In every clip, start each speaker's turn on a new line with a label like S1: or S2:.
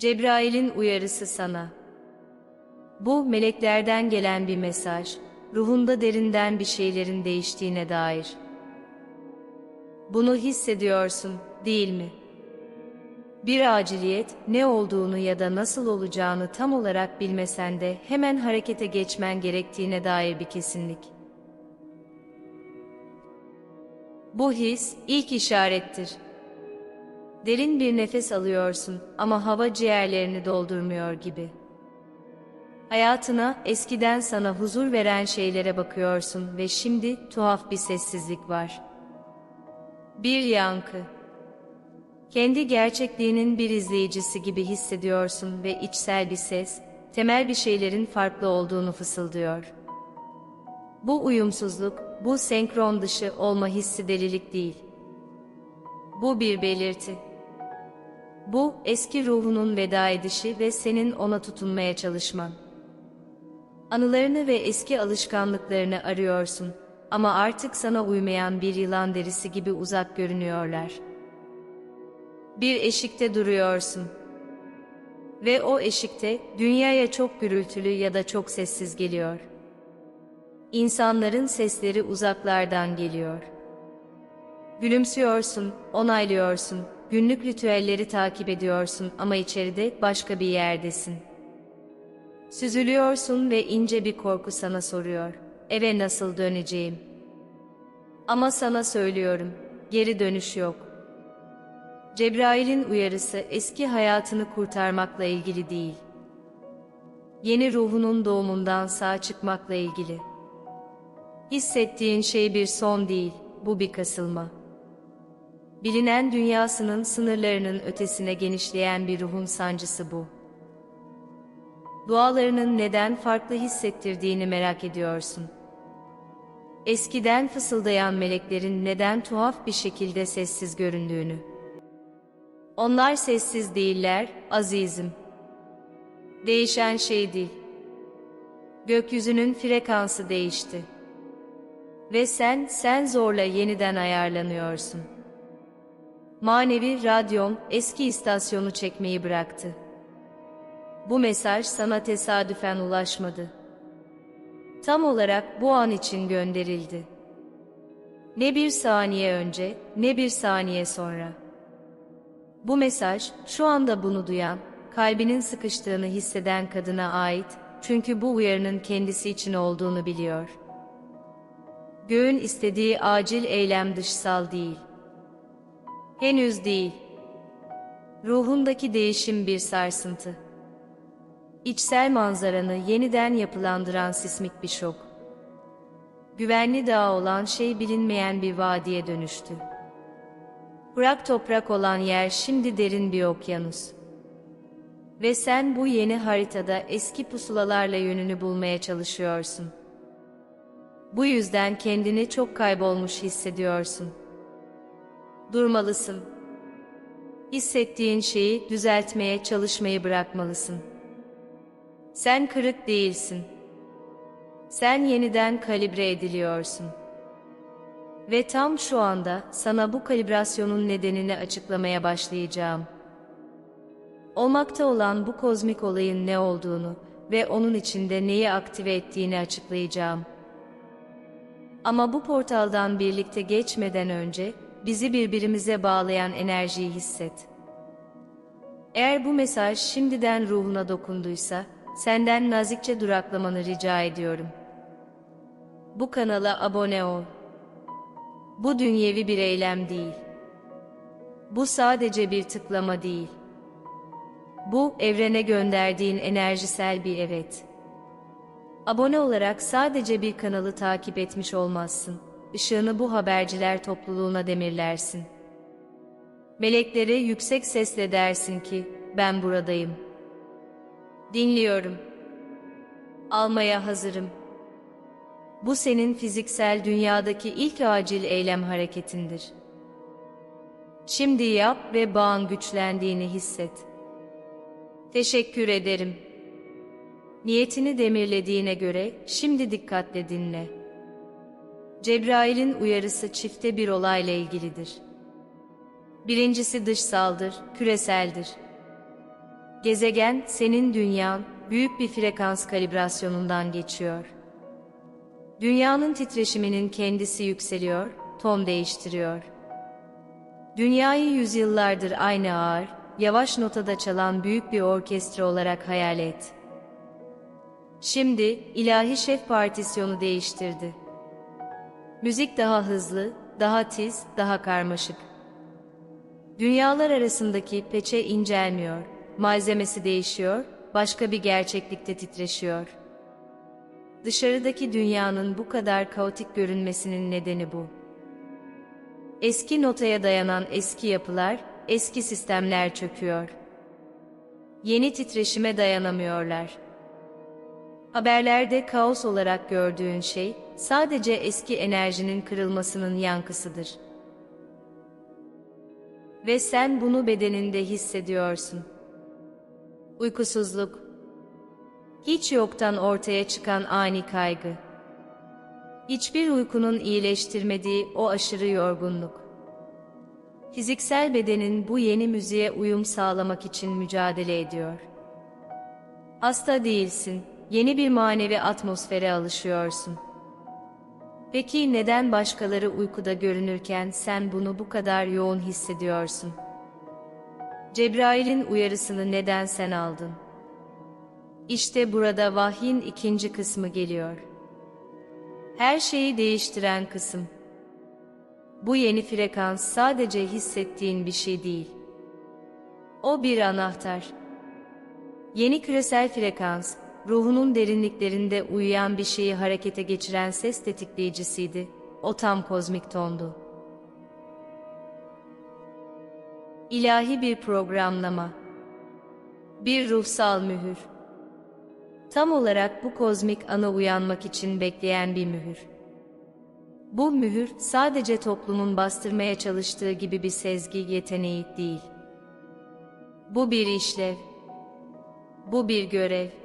S1: Cebrail'in uyarısı sana. Bu meleklerden gelen bir mesaj, ruhunda derinden bir şeylerin değiştiğine dair. Bunu hissediyorsun, değil mi? Bir aciliyet, ne olduğunu ya da nasıl olacağını tam olarak bilmesen de hemen harekete geçmen gerektiğine dair bir kesinlik. Bu his ilk işarettir. Derin bir nefes alıyorsun ama hava ciğerlerini doldurmuyor gibi. Hayatına eskiden sana huzur veren şeylere bakıyorsun ve şimdi tuhaf bir sessizlik var. Bir yankı. Kendi gerçekliğinin bir izleyicisi gibi hissediyorsun ve içsel bir ses, temel bir şeylerin farklı olduğunu fısıldıyor. Bu uyumsuzluk, bu senkron dışı olma hissi delilik değil. Bu bir belirti. Bu eski ruhunun veda edişi ve senin ona tutunmaya çalışman. Anılarını ve eski alışkanlıklarını arıyorsun ama artık sana uymayan bir yılan derisi gibi uzak görünüyorlar. Bir eşikte duruyorsun. Ve o eşikte dünyaya çok gürültülü ya da çok sessiz geliyor. İnsanların sesleri uzaklardan geliyor. Gülümsüyorsun, onaylıyorsun, günlük ritüelleri takip ediyorsun ama içeride başka bir yerdesin. Süzülüyorsun ve ince bir korku sana soruyor. Eve nasıl döneceğim? Ama sana söylüyorum, geri dönüş yok. Cebrail'in uyarısı eski hayatını kurtarmakla ilgili değil. Yeni ruhunun doğumundan sağ çıkmakla ilgili. Hissettiğin şey bir son değil, bu bir kasılma. Bilinen dünyasının sınırlarının ötesine genişleyen bir ruhun sancısı bu. Dualarının neden farklı hissettirdiğini merak ediyorsun. Eskiden fısıldayan meleklerin neden tuhaf bir şekilde sessiz göründüğünü. Onlar sessiz değiller, azizim. Değişen şey değil. Gökyüzünün frekansı değişti. Ve sen, sen zorla yeniden ayarlanıyorsun. Manevi radyon eski istasyonu çekmeyi bıraktı. Bu mesaj sana tesadüfen ulaşmadı. Tam olarak bu an için gönderildi. Ne bir saniye önce, ne bir saniye sonra. Bu mesaj, şu anda bunu duyan, kalbinin sıkıştığını hisseden kadına ait, çünkü bu uyarının kendisi için olduğunu biliyor. Göğün istediği acil eylem dışsal değil. Henüz değil. Ruhundaki değişim bir sarsıntı. İçsel manzaranı yeniden yapılandıran sismik bir şok. Güvenli dağ olan şey bilinmeyen bir vadiye dönüştü. Kurak toprak olan yer şimdi derin bir okyanus. Ve sen bu yeni haritada eski pusulalarla yönünü bulmaya çalışıyorsun. Bu yüzden kendini çok kaybolmuş hissediyorsun. Durmalısın. Hissettiğin şeyi düzeltmeye çalışmayı bırakmalısın. Sen kırık değilsin. Sen yeniden kalibre ediliyorsun. Ve tam şu anda sana bu kalibrasyonun nedenini açıklamaya başlayacağım. Olmakta olan bu kozmik olayın ne olduğunu ve onun içinde neyi aktive ettiğini açıklayacağım. Ama bu portaldan birlikte geçmeden önce bizi birbirimize bağlayan enerjiyi hisset. Eğer bu mesaj şimdiden ruhuna dokunduysa, senden nazikçe duraklamanı rica ediyorum. Bu kanala abone ol. Bu dünyevi bir eylem değil. Bu sadece bir tıklama değil. Bu evrene gönderdiğin enerjisel bir evet. Abone olarak sadece bir kanalı takip etmiş olmazsın. Işığını bu haberciler topluluğuna demirlersin. Meleklere yüksek sesle dersin ki, ben buradayım. Dinliyorum. Almaya hazırım. Bu senin fiziksel dünyadaki ilk acil eylem hareketindir. Şimdi yap ve bağın güçlendiğini hisset. Teşekkür ederim. Niyetini demirlediğine göre şimdi dikkatle dinle. Cebrail'in uyarısı çifte bir olayla ilgilidir. Birincisi dışsaldır, küreseldir. Gezegen, senin dünyan, büyük bir frekans kalibrasyonundan geçiyor. Dünyanın titreşiminin kendisi yükseliyor, ton değiştiriyor. Dünyayı yüzyıllardır aynı ağır, yavaş notada çalan büyük bir orkestra olarak hayal et. Şimdi, ilahi şef partisyonu değiştirdi. Müzik daha hızlı, daha tiz, daha karmaşık. Dünyalar arasındaki peçe incelmiyor, malzemesi değişiyor, başka bir gerçeklikte titreşiyor. Dışarıdaki dünyanın bu kadar kaotik görünmesinin nedeni bu. Eski notaya dayanan eski yapılar, eski sistemler çöküyor. Yeni titreşime dayanamıyorlar. Haberlerde kaos olarak gördüğün şey, sadece eski enerjinin kırılmasının yankısıdır. Ve sen bunu bedeninde hissediyorsun. Uykusuzluk, hiç yoktan ortaya çıkan ani kaygı. Hiçbir uykunun iyileştirmediği o aşırı yorgunluk. Fiziksel bedenin bu yeni müziğe uyum sağlamak için mücadele ediyor. Hasta değilsin, yeni bir manevi atmosfere alışıyorsun. Peki neden başkaları uykuda görünürken sen bunu bu kadar yoğun hissediyorsun? Cebrail'in uyarısını neden sen aldın? İşte burada vahyin ikinci kısmı geliyor. Her şeyi değiştiren kısım. Bu yeni frekans sadece hissettiğin bir şey değil. O bir anahtar. Yeni küresel frekans, ruhunun derinliklerinde uyuyan bir şeyi harekete geçiren ses tetikleyicisiydi. O tam kozmik tondu. İlahi bir programlama. Bir ruhsal mühür. Tam olarak bu kozmik ana uyanmak için bekleyen bir mühür. Bu mühür sadece toplumun bastırmaya çalıştığı gibi bir sezgi yeteneği değil. Bu bir işlev. Bu bir görev.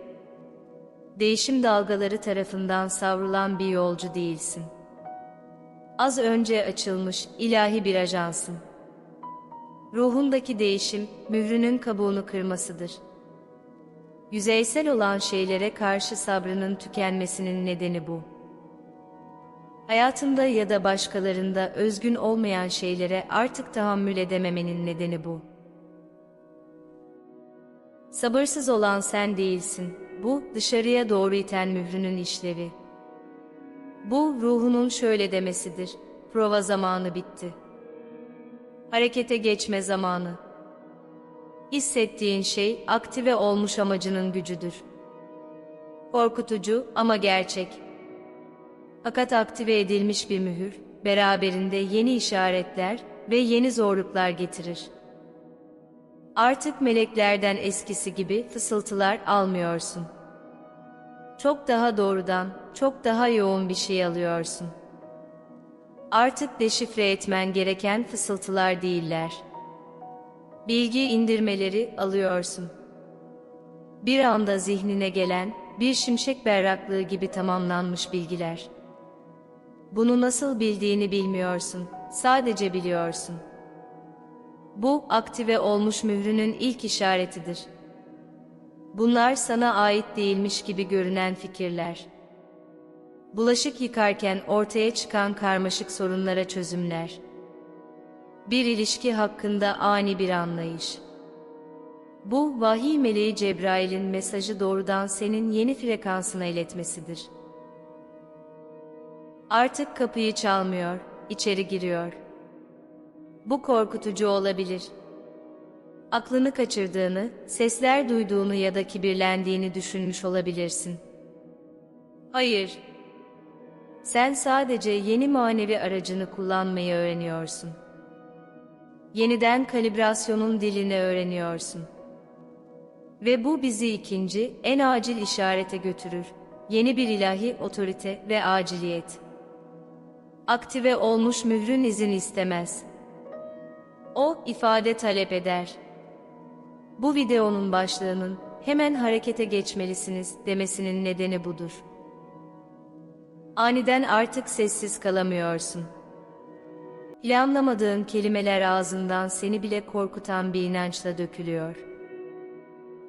S1: Değişim dalgaları tarafından savrulan bir yolcu değilsin. Az önce açılmış ilahi bir ajansın. Ruhundaki değişim, mührünün kabuğunu kırmasıdır. Yüzeysel olan şeylere karşı sabrının tükenmesinin nedeni bu. Hayatında ya da başkalarında özgün olmayan şeylere artık tahammül edememenin nedeni bu. Sabırsız olan sen değilsin. Bu dışarıya doğru iten mührünün işlevi. Bu ruhunun şöyle demesidir. Prova zamanı bitti. Harekete geçme zamanı. Hissettiğin şey aktive olmuş amacının gücüdür. Korkutucu ama gerçek. Fakat aktive edilmiş bir mühür, beraberinde yeni işaretler ve yeni zorluklar getirir. Artık meleklerden eskisi gibi fısıltılar almıyorsun. Çok daha doğrudan, çok daha yoğun bir şey alıyorsun. Artık deşifre etmen gereken fısıltılar değiller. Bilgi indirmeleri alıyorsun. Bir anda zihnine gelen, bir şimşek berraklığı gibi tamamlanmış bilgiler. Bunu nasıl bildiğini bilmiyorsun, sadece biliyorsun. Bu, aktive olmuş mührünün ilk işaretidir. Bunlar sana ait değilmiş gibi görünen fikirler. Bulaşık yıkarken ortaya çıkan karmaşık sorunlara çözümler. Bir ilişki hakkında ani bir anlayış. Bu, vahiy meleği Cebrail'in mesajı doğrudan senin yeni frekansına iletmesidir. Artık kapıyı çalmıyor, içeri giriyor. Bu korkutucu olabilir. Aklını kaçırdığını, sesler duyduğunu ya da kibirlendiğini düşünmüş olabilirsin. Hayır. Sen sadece yeni manevi aracını kullanmayı öğreniyorsun. Yeniden kalibrasyonun dilini öğreniyorsun. Ve bu bizi ikinci, en acil işarete götürür. Yeni bir ilahi otorite ve aciliyet. Aktive olmuş mührün izin istemez. O ifade talep eder. Bu videonun başlığının hemen harekete geçmelisiniz demesinin nedeni budur. Aniden artık sessiz kalamıyorsun. Planlamadığın kelimeler ağzından seni bile korkutan bir inançla dökülüyor.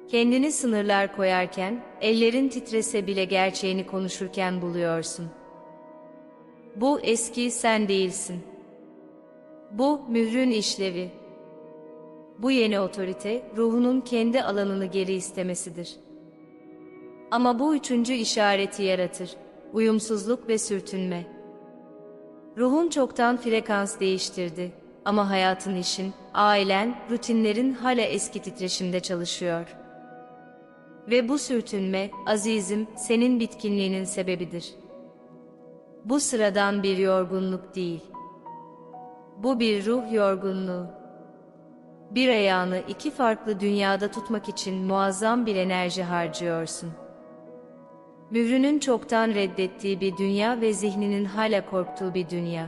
S1: Kendini sınırlar koyarken, ellerin titrese bile gerçeğini konuşurken buluyorsun. Bu eski sen değilsin. Bu mührün işlevi. Bu yeni otorite, ruhunun kendi alanını geri istemesidir. Ama bu üçüncü işareti yaratır. Uyumsuzluk ve sürtünme. Ruhun çoktan frekans değiştirdi. Ama hayatın işin, ailen, rutinlerin hala eski titreşimde çalışıyor. Ve bu sürtünme, azizim, senin bitkinliğinin sebebidir. Bu sıradan bir yorgunluk değil. Bu bir ruh yorgunluğu. Bir ayağını iki farklı dünyada tutmak için muazzam bir enerji harcıyorsun. Mührünün çoktan reddettiği bir dünya ve zihninin hala korktuğu bir dünya.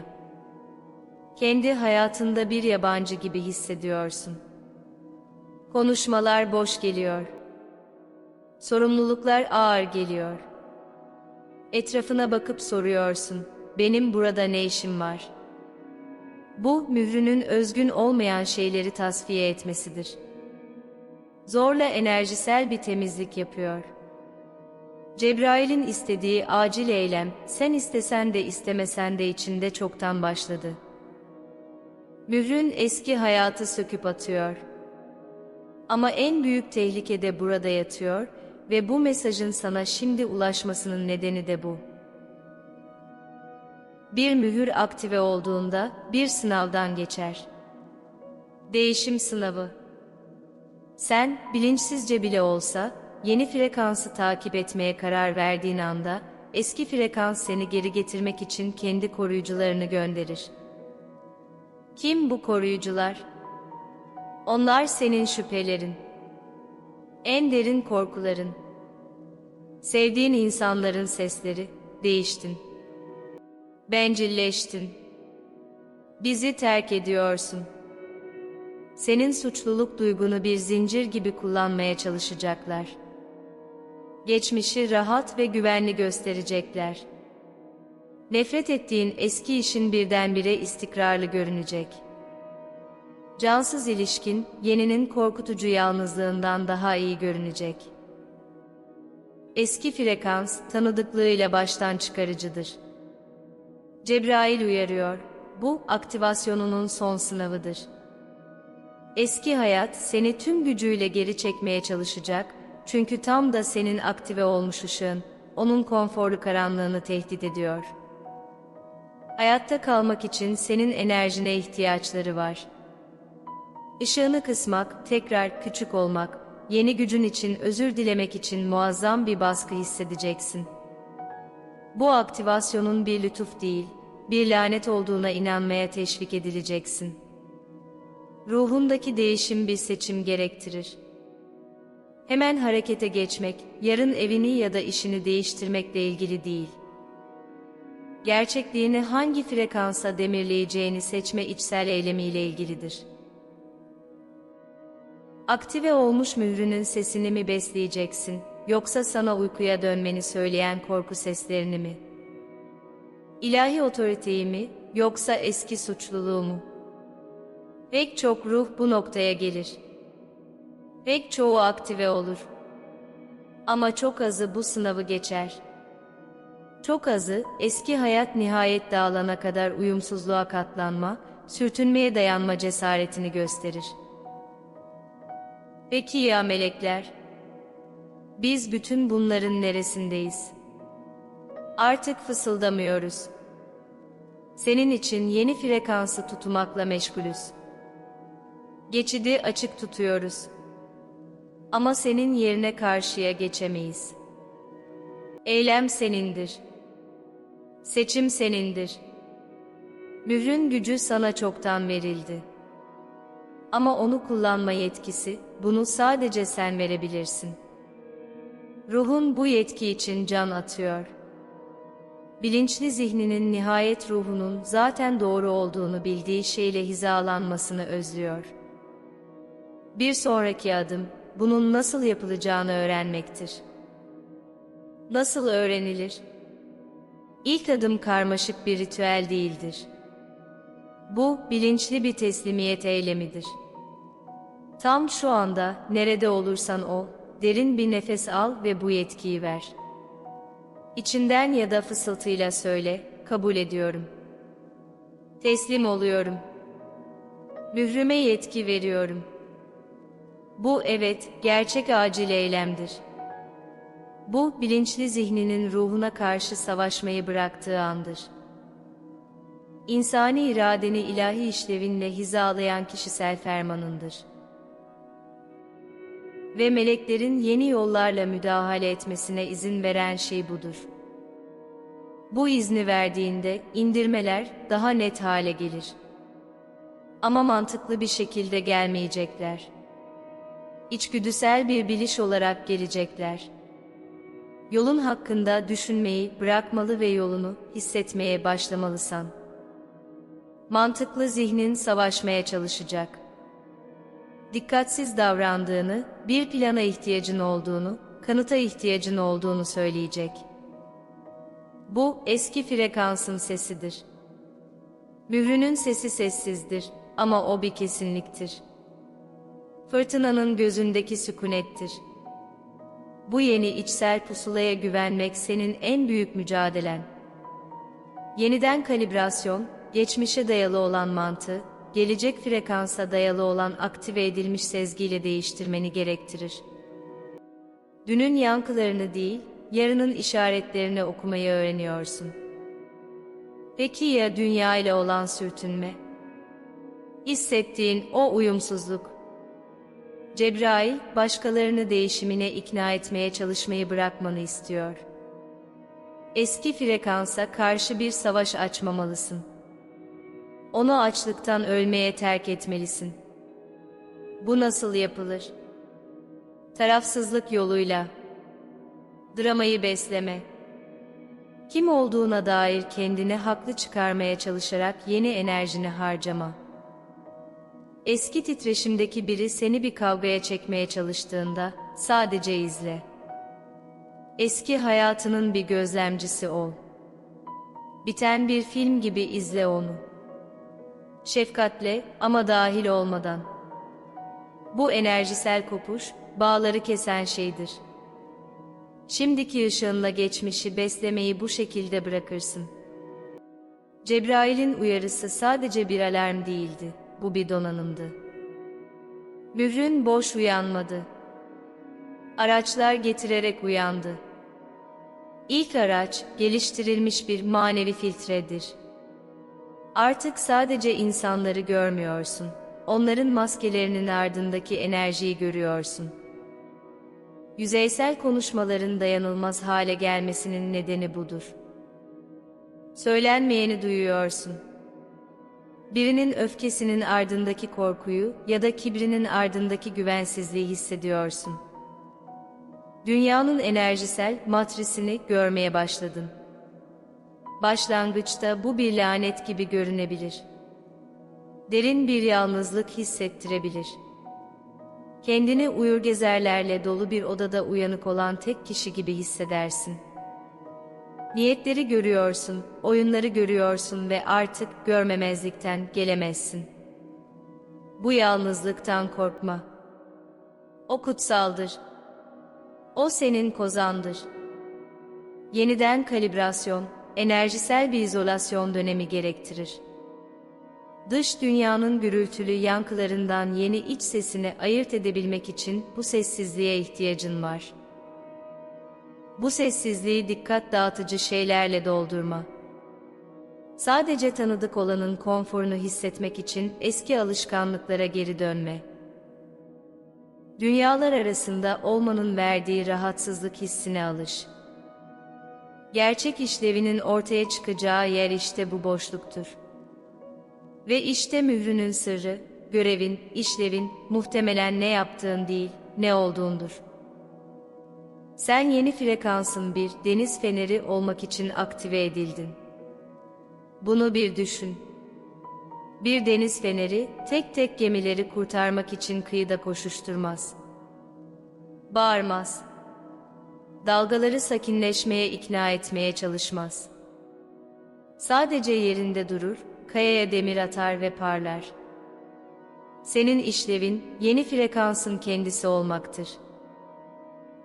S1: Kendi hayatında bir yabancı gibi hissediyorsun. Konuşmalar boş geliyor. Sorumluluklar ağır geliyor. Etrafına bakıp soruyorsun, benim burada ne işim var? Bu, mührünün özgün olmayan şeyleri tasfiye etmesidir. Zorla enerjisel bir temizlik yapıyor. Cebrail'in istediği acil eylem, sen istesen de istemesen de içinde çoktan başladı. Mührün eski hayatı söküp atıyor. Ama en büyük tehlike de burada yatıyor ve bu mesajın sana şimdi ulaşmasının nedeni de bu. Bir mühür aktive olduğunda bir sınavdan geçer. Değişim sınavı. Sen bilinçsizce bile olsa yeni frekansı takip etmeye karar verdiğin anda eski frekans seni geri getirmek için kendi koruyucularını gönderir. Kim bu koruyucular? Onlar senin şüphelerin. En derin korkuların. Sevdiğin insanların sesleri, değiştin. Bencilleştin. Bizi terk ediyorsun. Senin suçluluk duygunu bir zincir gibi kullanmaya çalışacaklar. Geçmişi rahat ve güvenli gösterecekler. Nefret ettiğin eski işin birdenbire istikrarlı görünecek. Cansız ilişkin, yeninin korkutucu yalnızlığından daha iyi görünecek. Eski frekans, tanıdıklığıyla baştan çıkarıcıdır. Cebrail uyarıyor, bu aktivasyonunun son sınavıdır. Eski hayat seni tüm gücüyle geri çekmeye çalışacak, çünkü tam da senin aktive olmuş ışığın, onun konforlu karanlığını tehdit ediyor. Hayatta kalmak için senin enerjine ihtiyaçları var. Işığını kısmak, tekrar küçük olmak, yeni gücün için özür dilemek için muazzam bir baskı hissedeceksin. Bu aktivasyonun bir lütuf değil, bir lanet olduğuna inanmaya teşvik edileceksin. Ruhundaki değişim bir seçim gerektirir. Hemen harekete geçmek, yarın evini ya da işini değiştirmekle ilgili değil. Gerçekliğini hangi frekansa demirleyeceğini seçme içsel eylemiyle ilgilidir. Aktive olmuş mührünün sesini mi besleyeceksin, yoksa sana uykuya dönmeni söyleyen korku seslerini mi? İlahi otoriteyi mi, yoksa eski suçluluğu mu? Pek çok ruh bu noktaya gelir. Pek çoğu aktive olur. Ama çok azı bu sınavı geçer. Çok azı, eski hayat nihayet dağılana kadar uyumsuzluğa katlanma, sürtünmeye dayanma cesaretini gösterir. Peki ya melekler? Biz bütün bunların neresindeyiz? Artık fısıldamıyoruz. Senin için yeni frekansı tutmakla meşgulüz. Geçidi açık tutuyoruz. Ama senin yerine karşıya geçemeyiz. Eylem senindir. Seçim senindir. Mührün gücü sana çoktan verildi. Ama onu kullanma yetkisi, bunu sadece sen verebilirsin. Ruhun bu yetki için can atıyor. Bilinçli zihninin nihayet ruhunun zaten doğru olduğunu bildiği şeyle hizalanmasını özlüyor. Bir sonraki adım, bunun nasıl yapılacağını öğrenmektir. Nasıl öğrenilir? İlk adım karmaşık bir ritüel değildir. Bu, bilinçli bir teslimiyet eylemidir. Tam şu anda, nerede olursan ol, derin bir nefes al ve bu yetkiyi ver. İçinden ya da fısıltıyla söyle, kabul ediyorum. Teslim oluyorum. Mührüme yetki veriyorum. Bu evet, gerçek acil eylemdir. Bu, bilinçli zihninin ruhuna karşı savaşmayı bıraktığı andır. İnsani iradeni ilahi işlevinle hizalayan kişisel fermanındır. Ve meleklerin yeni yollarla müdahale etmesine izin veren şey budur. Bu izni verdiğinde indirmeler daha net hale gelir. Ama mantıklı bir şekilde gelmeyecekler. İçgüdüsel bir biliş olarak gelecekler. Yolun hakkında düşünmeyi bırakmalı ve yolunu hissetmeye başlamalısın. Mantıklı zihnin savaşmaya çalışacak. Dikkatsiz davrandığını, bir plana ihtiyacın olduğunu, kanıta ihtiyacın olduğunu söyleyecek. Bu eski frekansın sesidir. Mührünün sesi sessizdir ama o bir kesinliktir. Fırtınanın gözündeki sükunettir. Bu yeni içsel pusulaya güvenmek senin en büyük mücadelen. Yeniden kalibrasyon, geçmişe dayalı olan mantığı, gelecek frekansa dayalı olan aktive edilmiş sezgiyle değiştirmeni gerektirir. Dünün yankılarını değil, yarının işaretlerini okumayı öğreniyorsun. Peki ya dünya ile olan sürtünme? Hissettiğin o uyumsuzluk. Cebrail, başkalarını değişimine ikna etmeye çalışmayı bırakmanı istiyor. Eski frekansa karşı bir savaş açmamalısın. Onu açlıktan ölmeye terk etmelisin. Bu nasıl yapılır? Tarafsızlık yoluyla. Dramayı besleme. Kim olduğuna dair kendini haklı çıkarmaya çalışarak yeni enerjini harcama. Eski titreşimdeki biri seni bir kavgaya çekmeye çalıştığında sadece izle. Eski hayatının bir gözlemcisi ol. Biten bir film gibi izle onu. Şefkatle ama dahil olmadan. Bu enerjisel kopuş, bağları kesen şeydir. Şimdiki ışığınla geçmişi beslemeyi bu şekilde bırakırsın. Cebrail'in uyarısı sadece bir alarm değildi, bu bir donanımdı. Mührün boş uyanmadı. Araçlar getirerek uyandı. İlk araç, geliştirilmiş bir manevi filtredir. Artık sadece insanları görmüyorsun. Onların maskelerinin ardındaki enerjiyi görüyorsun. Yüzeysel konuşmaların dayanılmaz hale gelmesinin nedeni budur. Söylenmeyeni duyuyorsun. Birinin öfkesinin ardındaki korkuyu ya da kibrinin ardındaki güvensizliği hissediyorsun. Dünyanın enerjisel matrisini görmeye başladın. Başlangıçta bu bir lanet gibi görünebilir. Derin bir yalnızlık hissettirebilir. Kendini uyur gezerlerle dolu bir odada uyanık olan tek kişi gibi hissedersin. Niyetleri görüyorsun, oyunları görüyorsun ve artık görmemezlikten gelemezsin. Bu yalnızlıktan korkma. O kutsaldır. O senin kozandır. Yeniden kalibrasyon, enerjisel bir izolasyon dönemi gerektirir. Dış dünyanın gürültülü yankılarından yeni iç sesini ayırt edebilmek için bu sessizliğe ihtiyacın var. Bu sessizliği dikkat dağıtıcı şeylerle doldurma. Sadece tanıdık olanın konforunu hissetmek için eski alışkanlıklara geri dönme. Dünyalar arasında olmanın verdiği rahatsızlık hissine alış. Gerçek işlevinin ortaya çıkacağı yer işte bu boşluktur. Ve işte mührünün sırrı, görevin, işlevin, muhtemelen ne yaptığın değil, ne olduğundur. Sen yeni frekansın bir deniz feneri olmak için aktive edildin. Bunu bir düşün. Bir deniz feneri tek tek gemileri kurtarmak için kıyıda koşuşturmaz. Bağırmaz. Dalgaları sakinleşmeye ikna etmeye çalışmaz. Sadece yerinde durur, kayaya demir atar ve parlar. Senin işlevin yeni frekansın kendisi olmaktır.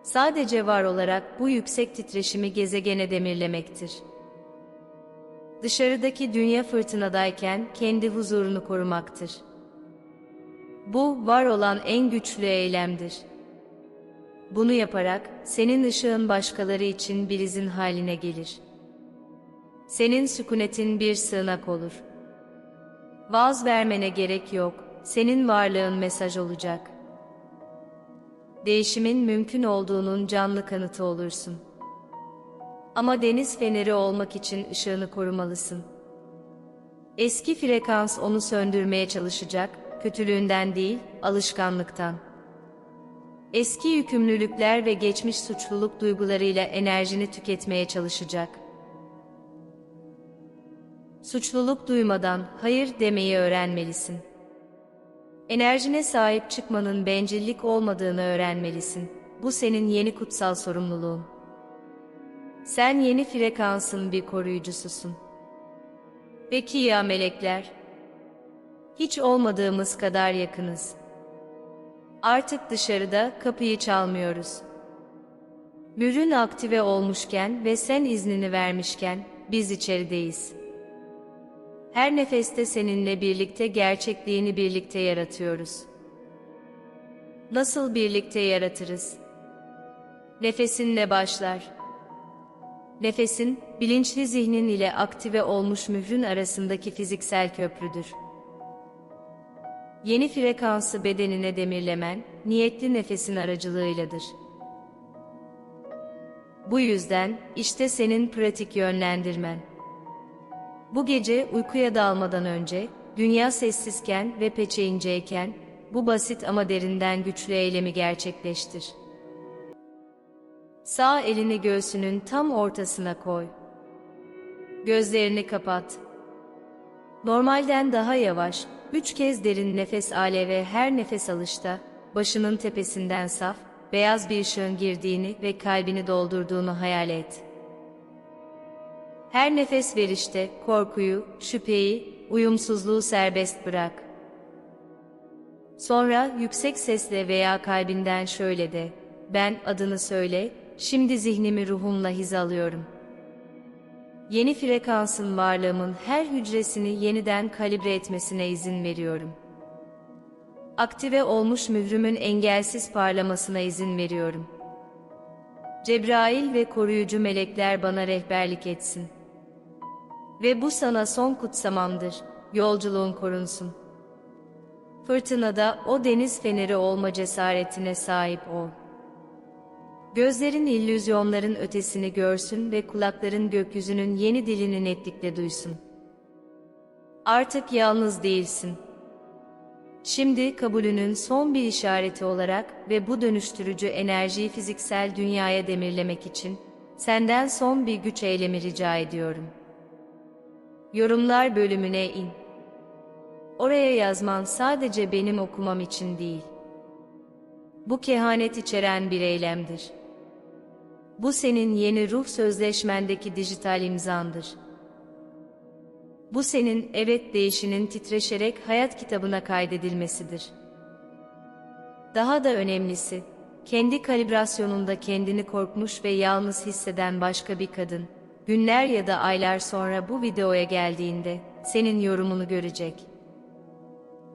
S1: Sadece var olarak bu yüksek titreşimi gezegene demirlemektir. Dışarıdaki dünya fırtınadayken kendi huzurunu korumaktır. Bu var olan en güçlü eylemdir. Bunu yaparak senin ışığın başkaları için bir izin haline gelir. Senin sükunetin bir sığınak olur. Vaz vermene gerek yok, senin varlığın mesaj olacak. Değişimin mümkün olduğunun canlı kanıtı olursun. Ama deniz feneri olmak için ışığını korumalısın. Eski frekans onu söndürmeye çalışacak, kötülüğünden değil, alışkanlıktan. Eski yükümlülükler ve geçmiş suçluluk duygularıyla enerjini tüketmeye çalışacak. Suçluluk duymadan hayır demeyi öğrenmelisin. Enerjine sahip çıkmanın bencillik olmadığını öğrenmelisin. Bu senin yeni kutsal sorumluluğun. Sen yeni frekansın bir koruyucususun. Peki ya melekler? Hiç olmadığımız kadar yakınız. Artık dışarıda kapıyı çalmıyoruz. Mührün aktive olmuşken ve sen iznini vermişken biz içerideyiz. Her nefeste seninle birlikte gerçekliğini birlikte yaratıyoruz. Nasıl birlikte yaratırız? Nefesinle başlar. Nefesin, bilinçli zihnin ile aktive olmuş mührün arasındaki fiziksel köprüdür. Yeni frekansı bedenine demirlemen, niyetli nefesin aracılığıyladır. Bu yüzden, işte senin pratik yönlendirmen. Bu gece uykuya dalmadan önce, dünya sessizken ve peçeyinceyken, bu basit ama derinden güçlü eylemi gerçekleştir. Sağ elini göğsünün tam ortasına koy. Gözlerini kapat. Normalden daha yavaş, üç kez derin nefes al ve her nefes alışta, başının tepesinden saf, beyaz bir ışığın girdiğini ve kalbini doldurduğunu hayal et. Her nefes verişte korkuyu, şüpheyi, uyumsuzluğu serbest bırak. Sonra yüksek sesle veya kalbinden şöyle de, ben adını söyle, şimdi zihnimi ruhumla hizalıyorum. Yeni frekansın varlığımın her hücresini yeniden kalibre etmesine izin veriyorum. Aktive olmuş mührümün engelsiz parlamasına izin veriyorum. Cebrail ve koruyucu melekler bana rehberlik etsin. Ve bu sana son kutsamamdır, yolculuğun korunsun. Fırtınada o deniz feneri olma cesaretine sahip ol. Gözlerin illüzyonların ötesini görsün ve kulakların gökyüzünün yeni dilini netlikle duysun. Artık yalnız değilsin. Şimdi kabulünün son bir işareti olarak ve bu dönüştürücü enerjiyi fiziksel dünyaya demirlemek için senden son bir güç eylemi rica ediyorum. Yorumlar bölümüne in. Oraya yazman sadece benim okumam için değil. Bu kehanet içeren bir eylemdir. Bu senin yeni ruh sözleşmendeki dijital imzandır. Bu senin evet değişinin titreşerek hayat kitabına kaydedilmesidir. Daha da önemlisi, kendi kalibrasyonunda kendini korkmuş ve yalnız hisseden başka bir kadın, günler ya da aylar sonra bu videoya geldiğinde, senin yorumunu görecek.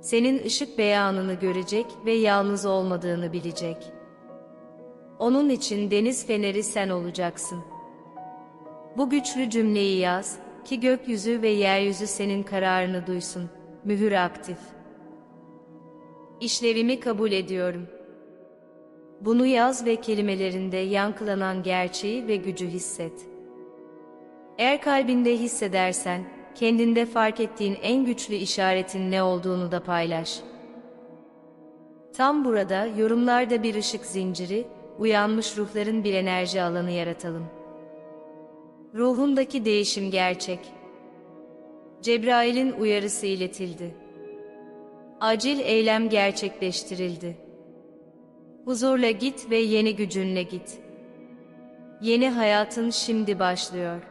S1: Senin ışık beyanını görecek ve yalnız olmadığını bilecek.'' Onun için deniz feneri sen olacaksın. Bu güçlü cümleyi yaz ki gökyüzü ve yeryüzü senin kararını duysun. Mühür aktif. İşlevimi kabul ediyorum. Bunu yaz ve kelimelerinde yankılanan gerçeği ve gücü hisset. Eğer kalbinde hissedersen, kendinde fark ettiğin en güçlü işaretin ne olduğunu da paylaş. Tam burada yorumlarda bir ışık zinciri, uyanmış ruhların bir enerji alanı yaratalım. Ruhundaki değişim gerçek. Cebrail'in uyarısı iletildi. Acil eylem gerçekleştirildi. Huzurla git ve yeni gücünle git. Yeni hayatın şimdi başlıyor.